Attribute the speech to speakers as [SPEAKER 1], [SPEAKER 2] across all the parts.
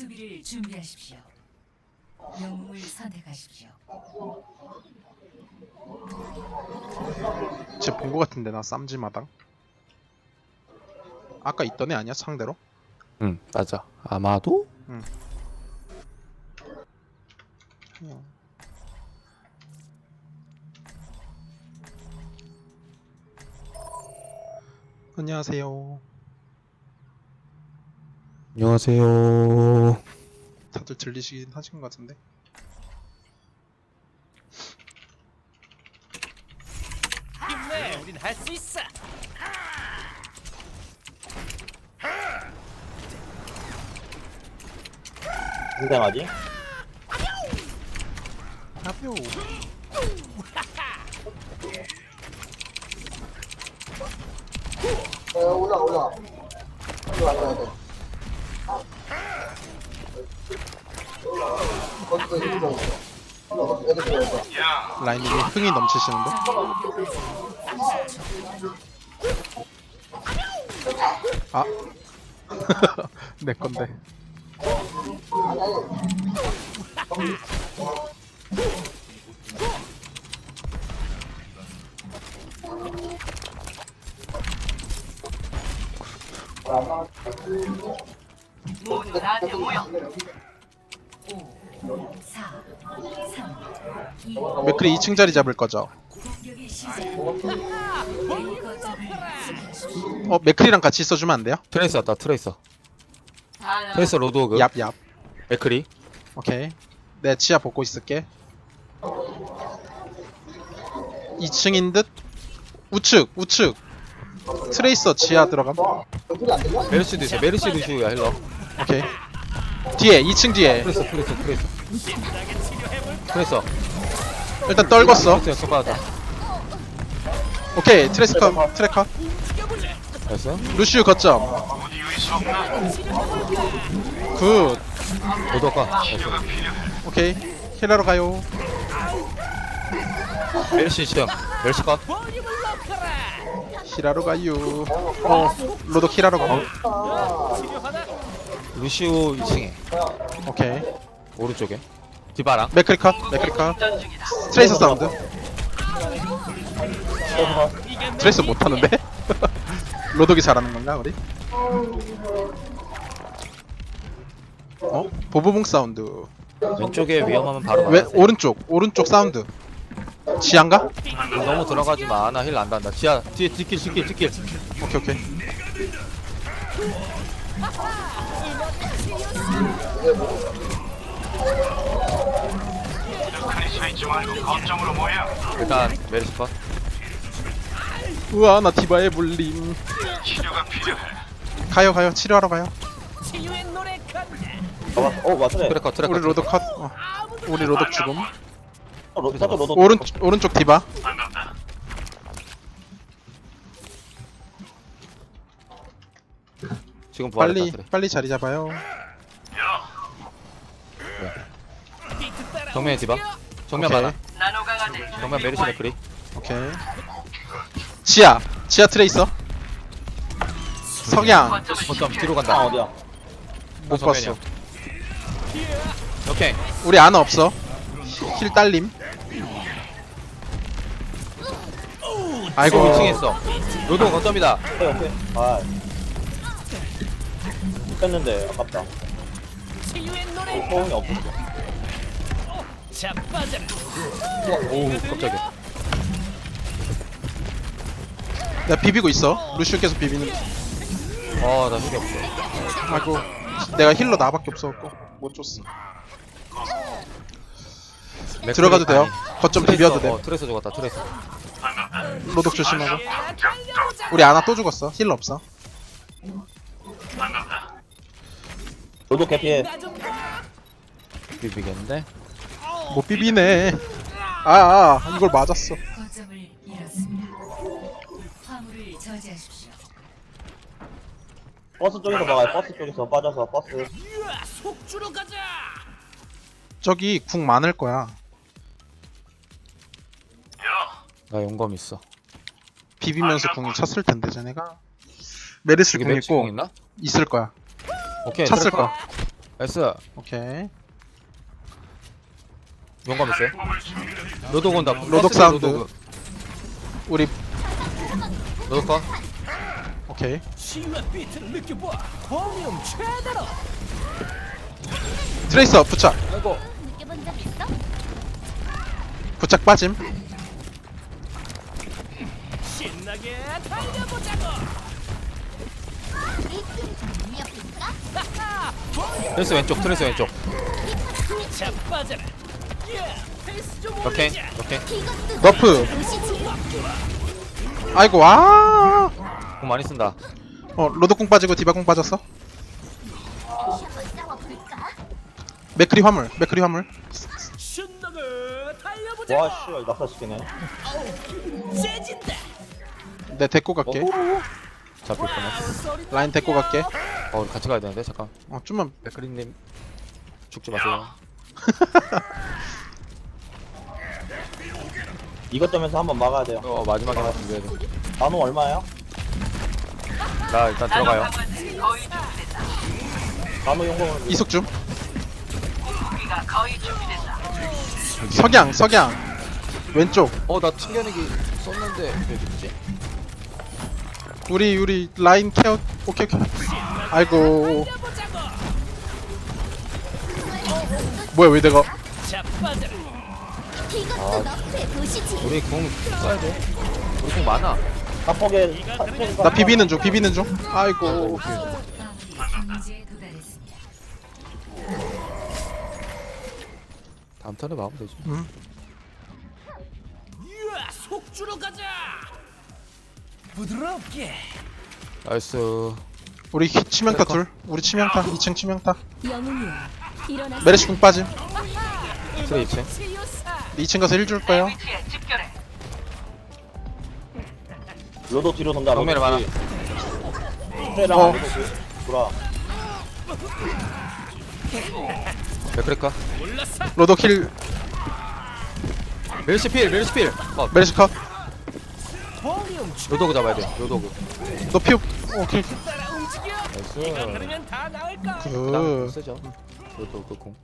[SPEAKER 1] 수비를 준비하십시오. 영웅을 선택하십시오.
[SPEAKER 2] 쟤 본 거 같은데 나 쌈지마당 아까 있던 애 아니야 상대로?
[SPEAKER 3] 응 맞아 아마도
[SPEAKER 2] 안녕하세요
[SPEAKER 3] 안녕하세요.
[SPEAKER 2] 다들 들리시긴 하신 것 같은데.
[SPEAKER 4] 힘내, 우린 할 수 있어.
[SPEAKER 5] 인생하지?
[SPEAKER 2] 하뷰
[SPEAKER 6] 올라 올라 올라가야 돼. 거기서 힘들어. 애들 들어있어.
[SPEAKER 2] 라인님이 흥이 넘치시는데? 아. 내 건데.
[SPEAKER 1] 오, 사, 삼, 이.
[SPEAKER 2] 맥크리 2층 자리 잡을 거죠? 어 맥크리랑 같이 있어주면 안 돼요?
[SPEAKER 3] 트레이서 왔다 트레이서. 트레이서 로드오그.
[SPEAKER 2] 얍얍.
[SPEAKER 3] 맥크리
[SPEAKER 2] 오케이. 내 지하 보고 있을게. 2층인 듯? 우측 우측. 트레이서 지하 들어감?
[SPEAKER 3] 메르시도 있어. 메르시도 있어야 힐러
[SPEAKER 2] 오케이. 뒤에 2층 뒤에.
[SPEAKER 3] 트레이서 트레이서 트레이서 트레이서.
[SPEAKER 2] 일단 떨궜어.
[SPEAKER 3] 트레이서 받았다
[SPEAKER 2] 오케이 트레스커 트래커
[SPEAKER 3] 됐어?
[SPEAKER 2] 루시우 거점. 굿.
[SPEAKER 3] 됐어
[SPEAKER 2] 오케이 힐하러 가요.
[SPEAKER 3] 메르시 시험 메르시 컷.
[SPEAKER 2] 힐하러 가요. 어 로독 힐하러 가.
[SPEAKER 3] 루시오 2층에.
[SPEAKER 2] 오케이
[SPEAKER 3] 오른쪽에 디바랑
[SPEAKER 2] 맥크리 컷 트레이서 사운드 트레이서 못하는데? 로독이 잘하는 건가 우리? 어? 보보봉 사운드
[SPEAKER 3] 왼쪽에 위험하면 바로
[SPEAKER 2] 왜. 오른쪽 오른쪽 사운드 지한가?
[SPEAKER 3] 너무 들어가지 마. 나 힐 안 단다. 지하 뒤에 뒷길 뒷길 뒷길.
[SPEAKER 2] 오케이 오케이
[SPEAKER 3] 일단 메르시 컷.
[SPEAKER 2] 우와 나 디바의 물림 가요 가요 치료하러 가요
[SPEAKER 4] 치유의 노래 간다.
[SPEAKER 5] 잡았어. 어, 맞네.
[SPEAKER 3] 트랙 컷 트랙
[SPEAKER 2] 우리
[SPEAKER 3] 컷.
[SPEAKER 2] 로독 컷 어. 우리 로독 죽음
[SPEAKER 5] 어, 로, 나도 로도.
[SPEAKER 2] 오른 오른쪽 디바
[SPEAKER 3] 지금 부활했다.
[SPEAKER 2] 빨리. 빨리 자리 잡아요
[SPEAKER 4] 따라.
[SPEAKER 3] 정면에 디바. 정면
[SPEAKER 2] 오케이.
[SPEAKER 3] 많아. 정면 메르시 맥크리.
[SPEAKER 2] 오케이 지하 지하 트레이서 석양
[SPEAKER 3] 거점 뒤로
[SPEAKER 5] 아,
[SPEAKER 3] 간다.
[SPEAKER 5] 어디야?
[SPEAKER 2] 못
[SPEAKER 3] 정면이야.
[SPEAKER 2] 봤어
[SPEAKER 3] 오케이.
[SPEAKER 2] 우리 아나 없어 힐 딸림 아이고
[SPEAKER 3] 2층에 있어. 로드 거점이다.
[SPEAKER 5] 오케이, 오케이. 아. 뺐는데, 아깝다.
[SPEAKER 4] 노래.
[SPEAKER 5] 소음이 없었어.
[SPEAKER 4] 자빠져라.
[SPEAKER 3] 오우 깜짝이야.
[SPEAKER 2] 나 비비고 있어 루시오 계속 비비는
[SPEAKER 3] 어나 힐이 없어.
[SPEAKER 2] 아이고 내가 힐러 나밖에 없어갖고 못 줬어 들어가도 돼요
[SPEAKER 3] 아니,
[SPEAKER 2] 거점 비벼도 돼
[SPEAKER 3] 어, 트레이서 죽었다. 트레이서.
[SPEAKER 2] 로독 조심하고 우리 아나 또 죽었어 힐러 없어
[SPEAKER 5] 로도 개피해.
[SPEAKER 3] 비비겠는데.
[SPEAKER 2] 못 비비네 아, 아 이걸 맞았어
[SPEAKER 1] 거점을 잃었습니다. 화물을 저지하십시오.
[SPEAKER 5] 버스 쪽에서 막아요. 버스 쪽에서 빠져서 버스.
[SPEAKER 4] 속주로 가자.
[SPEAKER 2] 저기 궁 많을 거야
[SPEAKER 3] 나 용검 있어.
[SPEAKER 2] 비비면서 궁이 쳤을 텐데 쟤네가 메르스
[SPEAKER 3] 여기
[SPEAKER 2] 궁 있고
[SPEAKER 3] 있나?
[SPEAKER 2] 있을 거야
[SPEAKER 3] 오케이.
[SPEAKER 2] 찼을
[SPEAKER 3] 컷.
[SPEAKER 2] 거야
[SPEAKER 3] 나이스
[SPEAKER 2] 오케이
[SPEAKER 3] 용감 있어요? 로독 온다.
[SPEAKER 2] 로독 사운드. 우리
[SPEAKER 3] 로독 거
[SPEAKER 2] 오케이. 트레이서 부착.
[SPEAKER 3] 아이고
[SPEAKER 7] 느껴본 적 있어?
[SPEAKER 2] 부착 빠짐.
[SPEAKER 4] 신나게 달려보자고?
[SPEAKER 3] 트레스 왼쪽 트레스 왼쪽.
[SPEAKER 4] 자빠져라
[SPEAKER 3] 오케이 오케이.
[SPEAKER 2] 너프. 아이고 아!
[SPEAKER 3] 공 많이 쓴다.
[SPEAKER 2] 어, 로드궁 빠지고 디바궁 빠졌어? 맥크리 화물 맥크리 화물.
[SPEAKER 4] 신나게
[SPEAKER 5] 와 씨발 낙사시키네.
[SPEAKER 4] 세진다
[SPEAKER 2] 내 데리고 갈게.
[SPEAKER 3] 잡힐 뻔했어
[SPEAKER 2] 라인 데리고 갈게.
[SPEAKER 3] 어 우리 같이 가야 되는데? 잠깐.
[SPEAKER 2] 어 좀만.
[SPEAKER 3] 맥크리님 죽지 마세요
[SPEAKER 5] 이것 점에서 한번 막아야 돼요.
[SPEAKER 3] 어 마지막에 하나 준비해야 돼나
[SPEAKER 5] 나노 얼마예요?
[SPEAKER 3] 일단 들어가요.
[SPEAKER 5] 나노 용공은
[SPEAKER 2] 이속 좀 석양 석양. 왼쪽.
[SPEAKER 3] 어나 튕겨내기 썼는데 왜 죽지?
[SPEAKER 2] 우리 우리 라인 케어 오케이 오케이. 아이고 뭐야 왜 내가?
[SPEAKER 7] 이것도 보시지.
[SPEAKER 3] 우리 공 써야 돼. 우리 공 많아.
[SPEAKER 5] 사폭에
[SPEAKER 2] 나 비비는 중 비비는 중. 아이고.
[SPEAKER 3] 다음 턴에 막으면 되지.
[SPEAKER 4] 속주로 가자 부드럽게
[SPEAKER 3] 나이스.
[SPEAKER 2] 우리 히- 치명타 둘. 우리 치명타 2층 치명타.
[SPEAKER 7] 영웅이야
[SPEAKER 2] 메르시 궁 빠짐.
[SPEAKER 3] 2층
[SPEAKER 4] 치유사
[SPEAKER 2] 2층 가서 힐줄 거예요.
[SPEAKER 5] 로도 뒤로 돈다
[SPEAKER 3] 정면에 많아.
[SPEAKER 5] 트레랑
[SPEAKER 2] 어.
[SPEAKER 5] 로도 뒤. 돌아.
[SPEAKER 3] 맥크리카
[SPEAKER 4] 올라서
[SPEAKER 2] 로독 힐
[SPEAKER 3] 멜시필 멜시필. 어.
[SPEAKER 2] 메르시 컷.
[SPEAKER 3] 로도그 잡아야 돼 로도그.
[SPEAKER 2] 너 피우. 오케이.
[SPEAKER 4] 따라 움직여
[SPEAKER 3] 나이스
[SPEAKER 4] 이거
[SPEAKER 2] 공그공나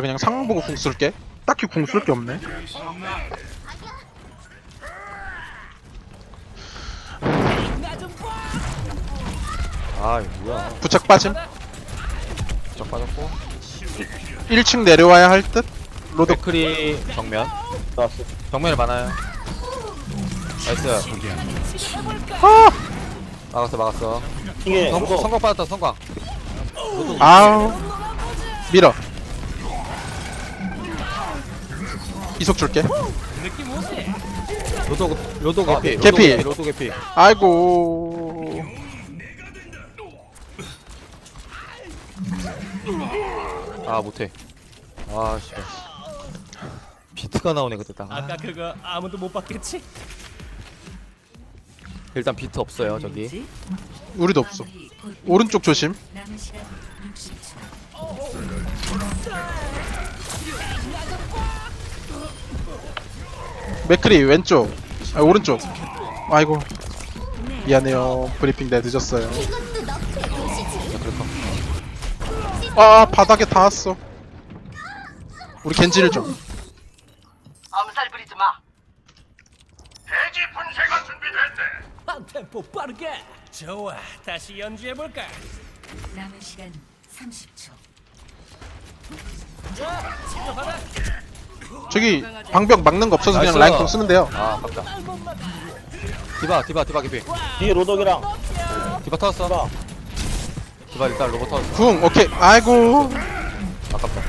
[SPEAKER 2] 그냥 상황 보고 궁 쓸게. 딱히 궁 쓸 게 없네.
[SPEAKER 3] 아 이거 뭐야?
[SPEAKER 2] 부착 빠짐.
[SPEAKER 3] 적 빠졌고.
[SPEAKER 2] 1층 내려와야 할 듯? 로독
[SPEAKER 3] 맥크리 정면.
[SPEAKER 5] 나왔어
[SPEAKER 3] 정면에 많아요 나이스.
[SPEAKER 2] 아!
[SPEAKER 3] 막았어 막았어.
[SPEAKER 5] 킹에
[SPEAKER 3] 성,
[SPEAKER 5] 로도
[SPEAKER 3] 성광 받았다 성광
[SPEAKER 2] 아우. 밀어. 이속 줄게.
[SPEAKER 4] 느낌 오지
[SPEAKER 3] 로도그 로도그
[SPEAKER 2] 어,
[SPEAKER 3] 개피
[SPEAKER 2] 개피.
[SPEAKER 3] 로도그 개피.
[SPEAKER 2] 아이고.
[SPEAKER 3] 아 못해. 아 씨발. 비트가 나오네 그때 딱.
[SPEAKER 4] 아까 그거 아무도 못 봤겠지
[SPEAKER 3] 일단 비트 없어요 저기.
[SPEAKER 2] 우리도 없어. 오른쪽 조심.
[SPEAKER 1] 남은 시간 60초.
[SPEAKER 2] 맥크리 왼쪽. 아 오른쪽. 아이고. 미안해요. 브리핑 내 늦었어요.
[SPEAKER 7] 보시지
[SPEAKER 3] 그럴까
[SPEAKER 2] 아 바닥에 닿았어. 우리 겐지를 좀
[SPEAKER 4] 한 템포 빠르게. 좋아 다시 연주해 볼까?
[SPEAKER 1] 남은 시간 30초.
[SPEAKER 4] 자 치료받아
[SPEAKER 2] 저기 방벽 막는 거 없어서 그냥
[SPEAKER 3] 나이스.
[SPEAKER 2] 라인 공 쓰면 돼요.
[SPEAKER 3] 아 아깝다 디바 디바 디바 개피
[SPEAKER 5] 뒤에 로독이랑.
[SPEAKER 3] 디바 터졌어.
[SPEAKER 5] 디바.
[SPEAKER 3] 디바 일단 로봇 터졌어.
[SPEAKER 2] 궁 오케이. 아이고.
[SPEAKER 3] 아깝다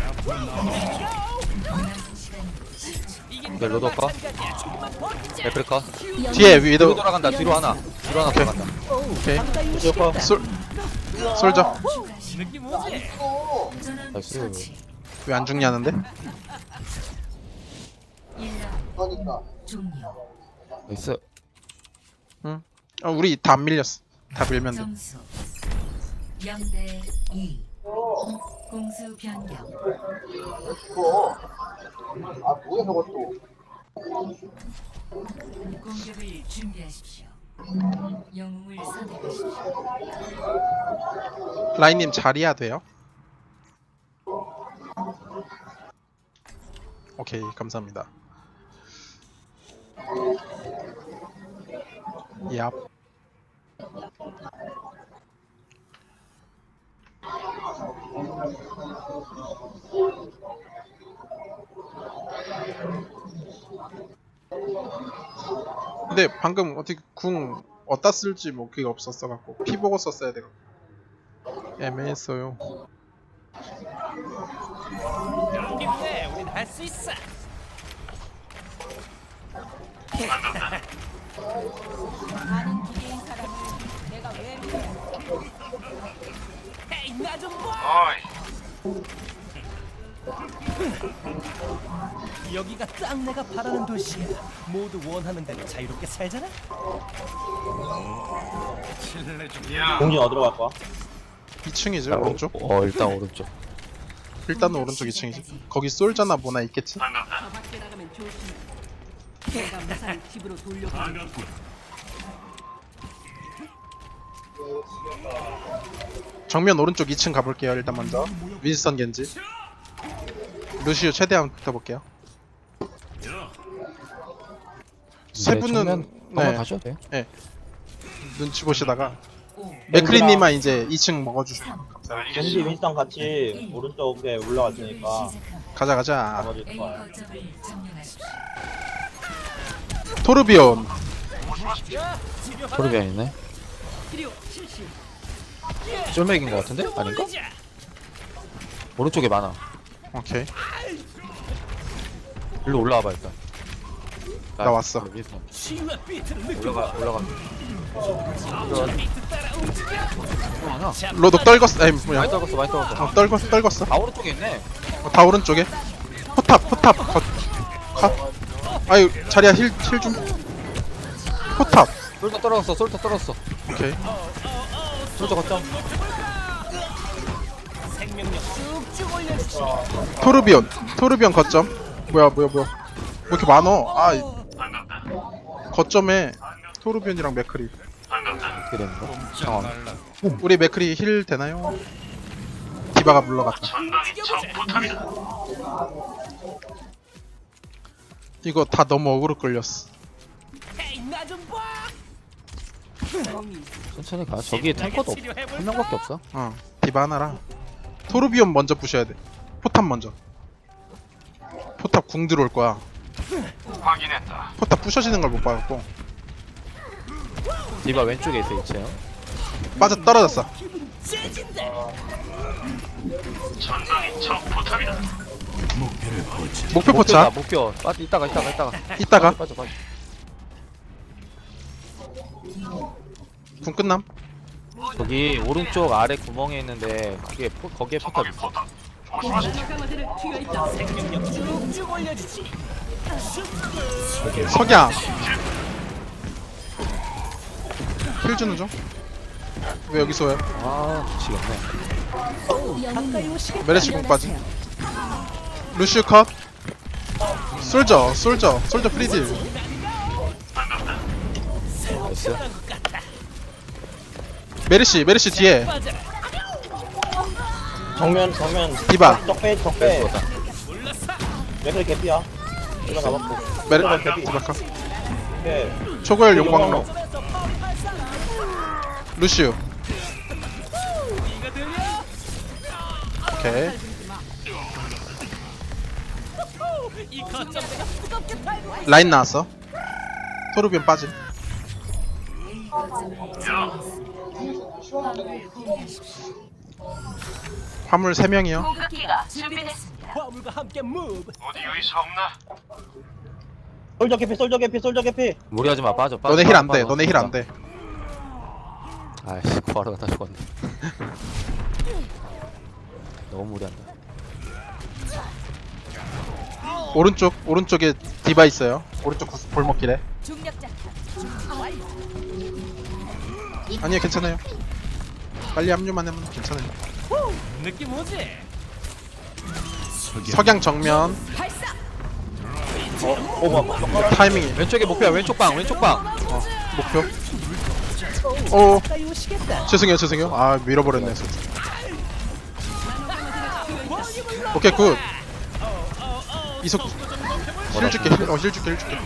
[SPEAKER 3] 네, 로드 거. 레플리카?
[SPEAKER 2] 뒤에
[SPEAKER 3] 뒤로
[SPEAKER 2] 위도
[SPEAKER 3] 돌아간다. 뒤로 하나 하나
[SPEAKER 2] 오케이.
[SPEAKER 3] 돌아간다
[SPEAKER 2] 오케이
[SPEAKER 5] 뒤에
[SPEAKER 2] 솔 솔져
[SPEAKER 4] 느낌 오지
[SPEAKER 1] 전원
[SPEAKER 3] 나이스.
[SPEAKER 2] 왜 안 죽냐는데
[SPEAKER 1] 1라운드
[SPEAKER 6] 그러니까.
[SPEAKER 3] 나이스
[SPEAKER 2] 응 아, 우리 다 안 밀렸어 다 밀면 돼
[SPEAKER 1] 점수 0대 2. 공수 변경.
[SPEAKER 6] 아 뭐야 저것도
[SPEAKER 1] 공격을 준비하십시오.
[SPEAKER 2] 라인님 자리야 돼요? 오케이 감사합니다. 얍. 근데 방금 어떻게 궁 어디다 쓸지 뭐 그게 없었어 갖고 피 보고 썼어야 돼. 애매했어요.
[SPEAKER 4] 여기 있네. 우린 할수 있어. 에이, 나좀 봐. 여기가 딱 내가 바라는 도시야. 모두 원하는 대로 자유롭게 살잖아.
[SPEAKER 5] 공진 어디로 갈 거야?
[SPEAKER 2] 2층이죠 오른쪽?
[SPEAKER 3] 어 일단 오른쪽
[SPEAKER 2] 일단은 오른쪽 2층이지. 거기 솔저나 뭐나 있겠지? 정면 오른쪽 2층 가볼게요 일단 먼저 윈스턴 겐지 루시오 최대한 붙어볼게요. 세 분은
[SPEAKER 3] 한번
[SPEAKER 2] 네,
[SPEAKER 3] 가셔도 돼요
[SPEAKER 2] 눈치 보시다가
[SPEAKER 1] 오,
[SPEAKER 2] 맥크리님만 이제 2층 먹어주세요.
[SPEAKER 5] 겐지 윈스턴 같이 오른쪽에
[SPEAKER 1] 시작합니다.
[SPEAKER 2] 가자 가자.
[SPEAKER 5] 나머지 좋아요.
[SPEAKER 2] 토르비온.
[SPEAKER 3] 토르비안 있네. 쫄맥인 것 같은데? 아닌가? 오른쪽에 많아
[SPEAKER 2] 오케이.
[SPEAKER 3] 일로 올라와봐 일단.
[SPEAKER 2] 나 왔어.
[SPEAKER 3] 위에서. 올라가 올라가.
[SPEAKER 2] 로독 떨궜어 아니 뭐야?
[SPEAKER 3] 많이 떨궜어 많이 떨궜어.
[SPEAKER 2] 어 떨궜어 떨궜어.
[SPEAKER 3] 다 오른쪽에 있네.
[SPEAKER 2] 어, 다 오른쪽에? 포탑 포탑. 컷, 컷. 아유 자리야 힐힐좀. 포탑.
[SPEAKER 3] 솔터 떨어졌어 솔터 떨어졌어.
[SPEAKER 2] 오케이.
[SPEAKER 3] 솔터 거점
[SPEAKER 2] 토르비온 토르비온 거점? 뭐야 뭐야 뭐야. 왜 이렇게 많어? 아 이- 거점에 토르비온이랑 맥크리.
[SPEAKER 3] 어떻게 되는 거야? 상황.
[SPEAKER 2] 우리 맥크리 힐 되나요? 디바가 물러갔다. 이거 다 너무 어그로 끌렸어.
[SPEAKER 3] 천천히 가. 저기에 탱커도 없, 한 명밖에 없어.
[SPEAKER 2] 어 디바 하나랑 토르비온 먼저 부셔야 돼. 포탑 먼저. 포탑 궁 들어올 거야. 확인했다. 포탑 부셔지는 걸 못 봐갖고.
[SPEAKER 3] 디바 왼쪽에 있어 이체요
[SPEAKER 2] 빠져 떨어졌어. 목표 포차?
[SPEAKER 3] 목표. 빠져 이따가 이따가 이따가.
[SPEAKER 2] 이따가?
[SPEAKER 3] 빠져 빠져.
[SPEAKER 2] 궁 끝남
[SPEAKER 3] 저기 오른쪽 아래 구멍에 있는데 그게 포, 거기에 포탑 있어.
[SPEAKER 2] 석양 힐 주는 중? 왜 여기서 왜?
[SPEAKER 3] 아 미치겠네
[SPEAKER 2] 메르시 공 빠짐 루시우 컷 솔저 솔저 솔저 프리딜
[SPEAKER 3] 나이스
[SPEAKER 2] 메르시 메르시 뒤에.
[SPEAKER 5] 정면 정면.
[SPEAKER 2] 디바.
[SPEAKER 5] 적배 적배. 맥을 개피야. 이거 잡았고.
[SPEAKER 2] 메르
[SPEAKER 5] 아, 개피.
[SPEAKER 2] 디바 컷.
[SPEAKER 5] 오케이.
[SPEAKER 2] 초고열 용광로. 루시우? 오케이. 라인 나왔어. 토르비온 빠짐
[SPEAKER 1] 화물
[SPEAKER 2] 3명이요?
[SPEAKER 1] 공격기가 준비됐습니다.
[SPEAKER 4] 화물과 함께 무브.
[SPEAKER 5] 솔저 개피 솔저 개피 솔저 개피.
[SPEAKER 3] 무리하지 마 빠져 빠져.
[SPEAKER 2] 너네 힐 안 돼
[SPEAKER 3] 빠져,
[SPEAKER 2] 너네 힐
[SPEAKER 3] 빠져.
[SPEAKER 2] 안돼.
[SPEAKER 3] 아이씨 구하러 가 다 죽었네. 너무 무리한다.
[SPEAKER 2] 오른쪽 오른쪽에 디바 있어요. 오른쪽 골목길에 아니요 괜찮아요 빨리 합류만 하면 괜찮아요
[SPEAKER 4] 느낌 오지?
[SPEAKER 2] 석양 정면
[SPEAKER 5] 어, 뭐, 뭐,
[SPEAKER 2] 타이밍이
[SPEAKER 3] 왼쪽에 목표야 왼쪽 방 왼쪽 방
[SPEAKER 2] 목표. 오. 죄송해요 죄송해요. 아 밀어버렸네. 진짜. 오케이 굿. 이속 힐 줄게 힐, 어, 힐 줄게 힐 줄게.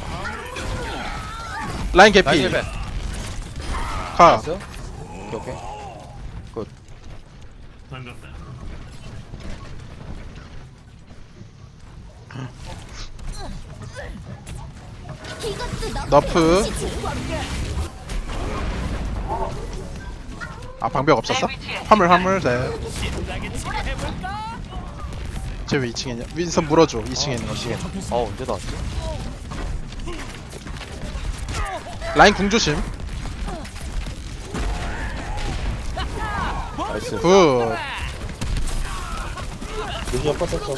[SPEAKER 2] 라인
[SPEAKER 3] 라인
[SPEAKER 2] 개피
[SPEAKER 3] 1배
[SPEAKER 2] 가.
[SPEAKER 3] 나이스 오케이 오케이 굿
[SPEAKER 2] 너프. 아 방벽 없었어? 화물 화물 네. 쟤왜 2층에 있냐? 윈선 물어줘 2층에 있는 거 지금
[SPEAKER 3] 어 언제 나왔지?
[SPEAKER 2] 라인 궁 조심
[SPEAKER 3] 나이스
[SPEAKER 2] 굿
[SPEAKER 5] 루시오 퍼졌어.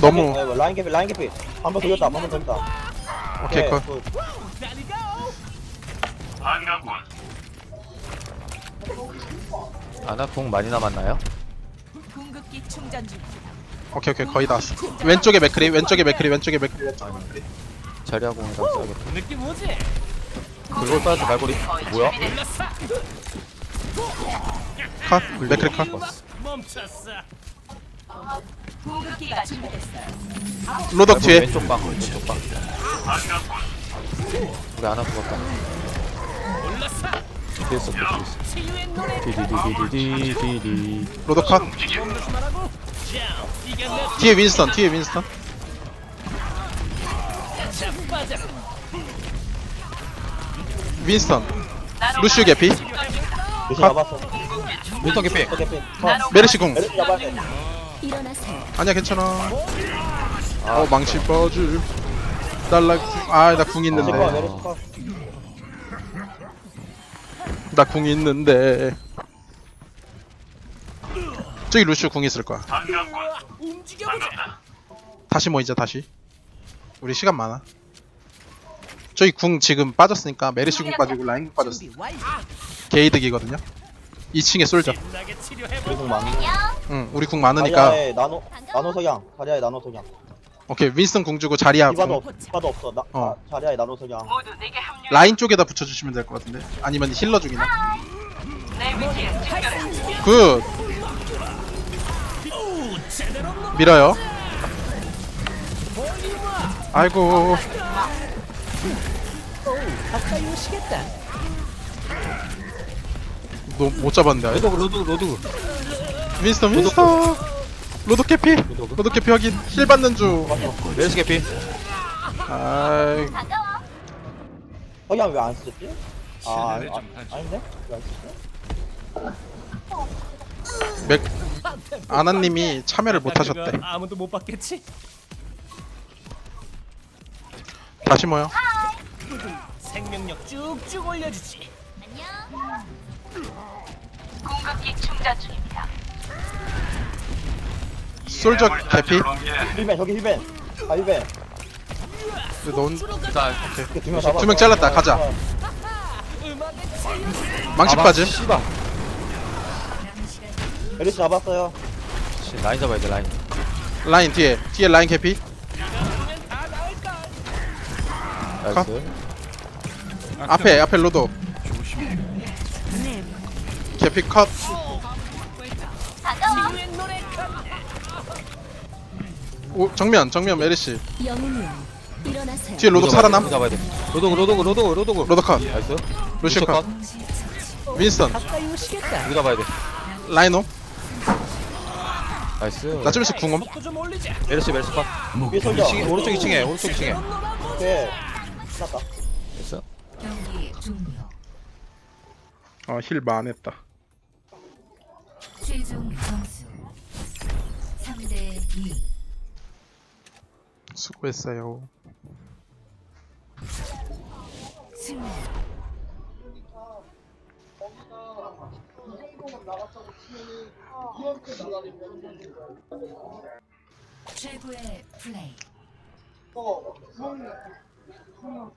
[SPEAKER 2] 너무
[SPEAKER 5] 네, 라인 개피, 라인 개피. 한번 돌렸다, 한번 돌렸다.
[SPEAKER 2] 오케이
[SPEAKER 5] 네,
[SPEAKER 2] 컷
[SPEAKER 5] 굿.
[SPEAKER 3] 아나 공 많이 남았나요?
[SPEAKER 1] 궁극기 충전 중.
[SPEAKER 2] 오케이 오케이 거의 다 왔어 왼쪽에 맥크리 왼쪽에 맥크리 왼쪽에 맥크리
[SPEAKER 3] 자리하 공이랑 써야겠다
[SPEAKER 4] 느낌 오지?
[SPEAKER 3] 그걸 빠져 갈고리 뭐야?
[SPEAKER 2] 컷 맥크리 컷. 로덕 뒤에
[SPEAKER 3] 왼쪽 방 왼쪽 방 우리 하나 죽었다 뒤에 있어 뒤에 있어. 디디디디디디디
[SPEAKER 2] 로덕 컷. 뒤에 윈스턴 뒤에 윈스턴. 윈스턴 루슈 개피 컷.
[SPEAKER 5] 잡았어.
[SPEAKER 3] 윈터 개피.
[SPEAKER 5] 컷.
[SPEAKER 2] 메르시 궁
[SPEAKER 5] 메르시.
[SPEAKER 7] 일어나세요.
[SPEAKER 2] 아니야 괜찮아 어 망치 빠질 날라 아나 궁
[SPEAKER 5] 메르시 컷,
[SPEAKER 2] 있는데
[SPEAKER 5] 메르시 컷.
[SPEAKER 2] 나 궁 있는데 저기 루슈 궁 있을 거야. 다시 모이자 다시 우리 시간 많아 저기 궁 지금 빠졌으니까 메르시 궁 빠지고 라인 궁 빠졌어. 게이득이거든요 2층에 쏠자
[SPEAKER 4] 신나게 치료해
[SPEAKER 5] 우리 궁 많이.
[SPEAKER 2] 응 우리 궁 많으니까
[SPEAKER 5] 다리아에 나노, 나노 석양. 다리아에 나노 석양.
[SPEAKER 2] 오케이 윈스턴 궁 주고 자리야
[SPEAKER 5] 디바도
[SPEAKER 2] 궁
[SPEAKER 5] 없, 디바도 없어. 나,
[SPEAKER 2] 어.
[SPEAKER 5] 아, 자리아에 나노 석양.
[SPEAKER 2] 라인 쪽에다 붙여주시면 될 것 같은데 아니면 힐러 중이나 굿
[SPEAKER 4] 제대로 놓.
[SPEAKER 2] 밀어요 아이고
[SPEAKER 4] 가까이 오시겠다.
[SPEAKER 2] 너 못 잡았는데 아예.
[SPEAKER 3] 로드 로드 로드
[SPEAKER 2] 윈스턴 윈스턴 로드 캐피 로드 캐피 확인 힐 받는 중
[SPEAKER 3] 메르시 개피
[SPEAKER 2] 아이
[SPEAKER 5] 석양 왜안 쓰지? 아, 아니, 아, 아닌데? 왜 안 쓰지?
[SPEAKER 2] 맥 아나님이 참여를 못 하셨대
[SPEAKER 4] 아무도 못 봤겠지?
[SPEAKER 2] 다시 모여
[SPEAKER 4] 생명력 쭉쭉 올려주지.
[SPEAKER 7] 안녕.
[SPEAKER 1] 궁극기 충전 중입니다.
[SPEAKER 2] 솔저 캐피
[SPEAKER 5] 힐벤, 저기 힐벤. 아, 힐벤.
[SPEAKER 2] 넌
[SPEAKER 3] 일단
[SPEAKER 5] 이렇게 두명 잡았어.
[SPEAKER 2] 두명 잘랐다, 가자.
[SPEAKER 4] 치유.
[SPEAKER 2] 망치 빠짐
[SPEAKER 3] 씨발
[SPEAKER 5] 메르시 잡았어요.
[SPEAKER 3] 씨, 라인 잡아야 돼 라인
[SPEAKER 2] 라인 뒤에 뒤에 라인 캐피
[SPEAKER 3] 나이스
[SPEAKER 2] 앞에 앞에 로도 캐피 컷. 오, 정면 정면 메르시
[SPEAKER 7] 영웅이여. 일어나세요.
[SPEAKER 2] 뒤에 로독 살아남
[SPEAKER 3] 잡아야 돼 로드 로드 로드 로드
[SPEAKER 2] 로독 컷
[SPEAKER 3] 나이스
[SPEAKER 2] 루시오 컷. 윈스턴
[SPEAKER 4] 가까이 오시겠다.
[SPEAKER 3] 우리 잡아야 돼
[SPEAKER 2] 라이노
[SPEAKER 3] 나이스
[SPEAKER 2] 나좀
[SPEAKER 4] 올리자.
[SPEAKER 3] 메르시 메르시 컷
[SPEAKER 5] 위에 soldier.
[SPEAKER 3] 2층에 오른쪽 2층에 오른쪽 2층에
[SPEAKER 5] 오케이. 끝났다.
[SPEAKER 3] 됐어
[SPEAKER 1] 경기 종료.
[SPEAKER 2] 어힐 많했다
[SPEAKER 1] 최종 점수 3대 2.
[SPEAKER 2] 수고했어요
[SPEAKER 1] 승리. 최고의 플레이. 哦